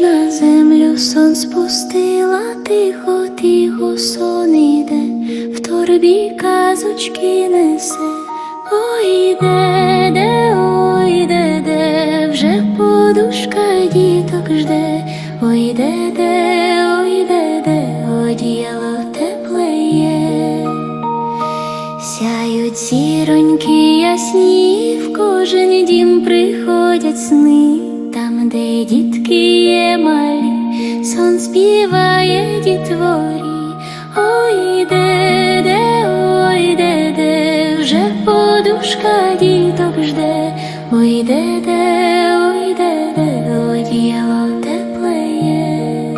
на землю сон спустила, тихо, тихо сон іде, в торбі казочки несе. Ой, де, де, ой, де, де, вже подушка діток жде, ой, де, де, ой, де, де, одіяло тепле є. Сяють зіроньки ясні, в кожен дім приходять сни, де дітки є малі, сон співає дітворі. Ой, де, де, ой, де, де, вже подушка діток жде, ой, де, де, ой, де, де, одіяло тепле є.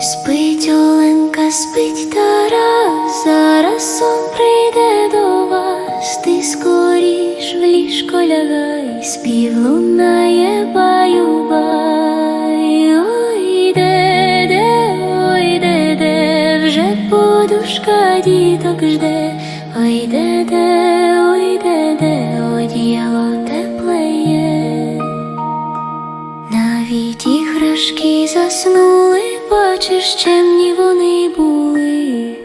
Спить Оленка, спить Тарас, зараз сон прийде до вас, ти скоріш в ліжко лягай, спів лунає баю-бай. Ой, де, де, ой, де, де, вже подушка діток жде, ой, де, де, ой, де, де, одіяло тепле є. Навіть іграшки заснули, бачиш, чемні вони були,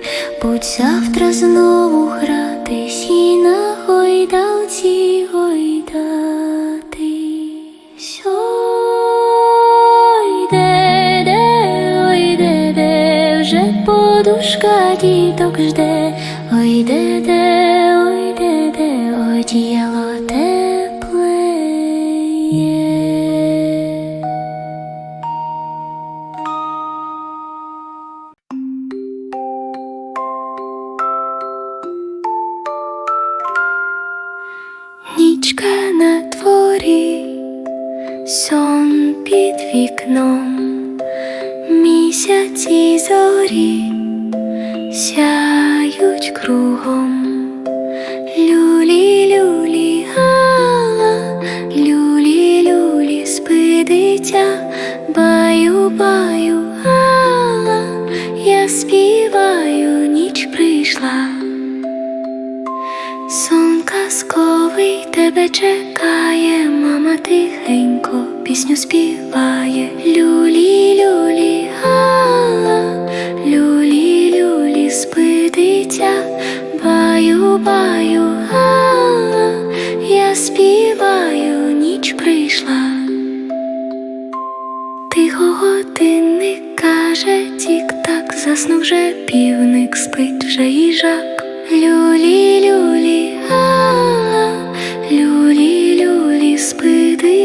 будь завтра знову гратись подушка діток жде, ой, де, де, ой, де, де, одіяло тепле є. Нічка на дворі, сон під вікном, місяці зорі сяють кругом. Люлі, люлі, гала, люлі, люлі, спи дитя, баю, баю, тебе чекає, мама тихенько пісню співає. Люлі, люлі, гала, люлі, люлі, спи дитя, баю, баю, гала, я співаю, ніч прийшла. Тихо годинник каже тік-так, заснув вже півник, спить вже їжак. Люлі, люлі,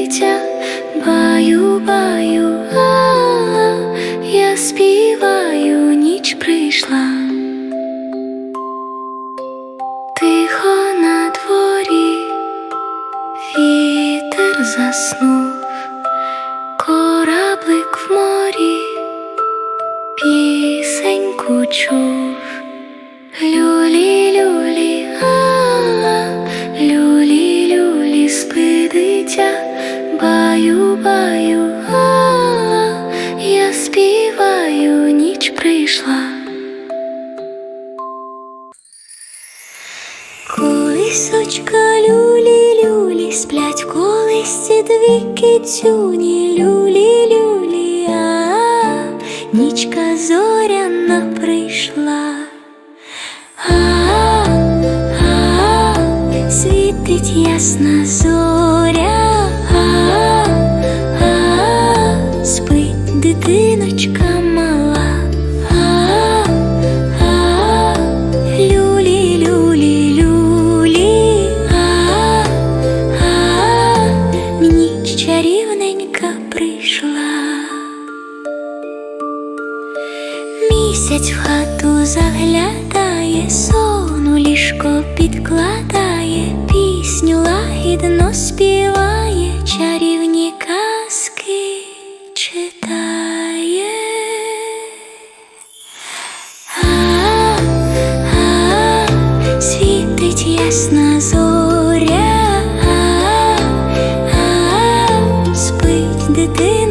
дитя, баю, баю, а, я співаю, ніч прийшла. Тихо на дворі, вітер заснув, баю, баю, а, я співаю, ніч прийшла. Колисочка люлі, люлі, сплять в колисці дві кицюні, люлі, люлі, а, нічка зоряна прийшла. А, а, світить ясна зоря, Співає, чарівні казки читає. А, а, світить ясна зоря, а, а, спить дитиночка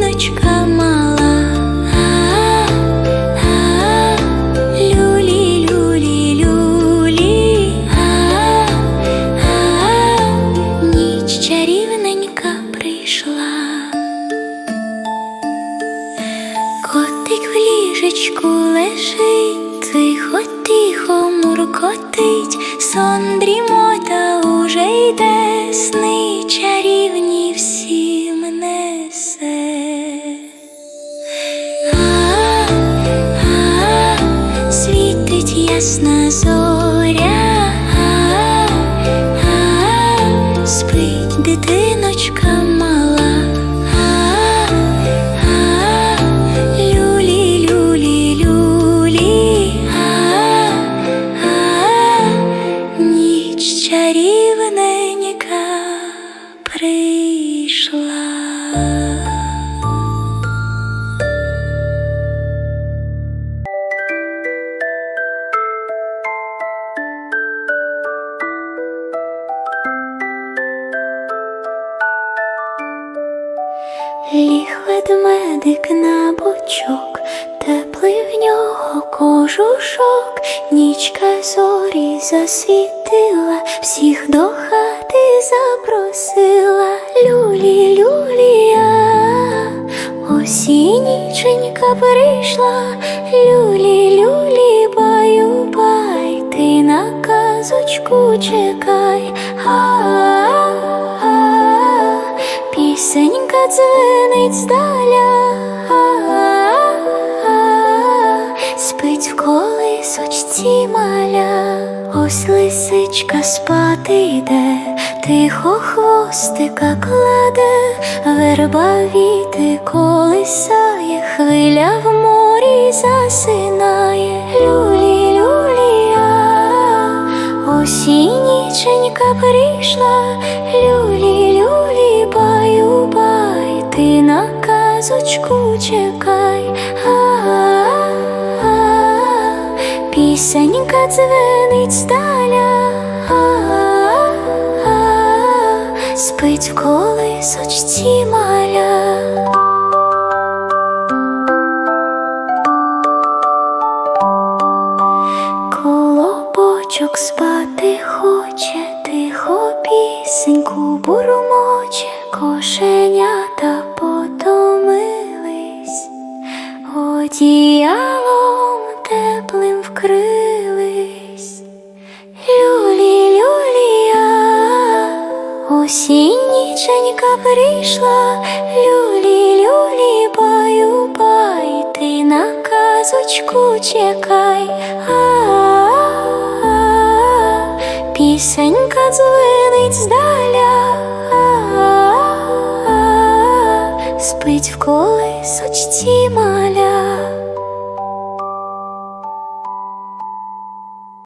пішла, котик в ліжечку лежить, тихо, тихо муркотить, сон дрімота уже йде, сни чарівні всі мене се. А, світить ясна зоря нічка зорі засвітила, всіх до хати запросила, люлі, люлія, осінніченька прийшла, люлі, люлі, баю, бай, ти на казочку чекай. А-а-а. Пісенька дзвенить здаля, спить в колисочці маля, ось лисичка спати йде, тихо хвостика кладе, верба віти колисає, хвиля в морі засинає, люлі, люлія. Осінніченька прийшла, люлі, люлі, баю, бай, ти на казочку чекай, пісенька дзвенить здаля, а-а-а, спить в колисочці маля. Колобочок спати хоче, тихо пісеньку бурмоче, кошенята потомились, одіялом осінніченька прийшла, люлі, люлі, баю, бай, ти на казочку чекай, пісенька дзвенить здаля, а-а-а, спить в колисочці маля.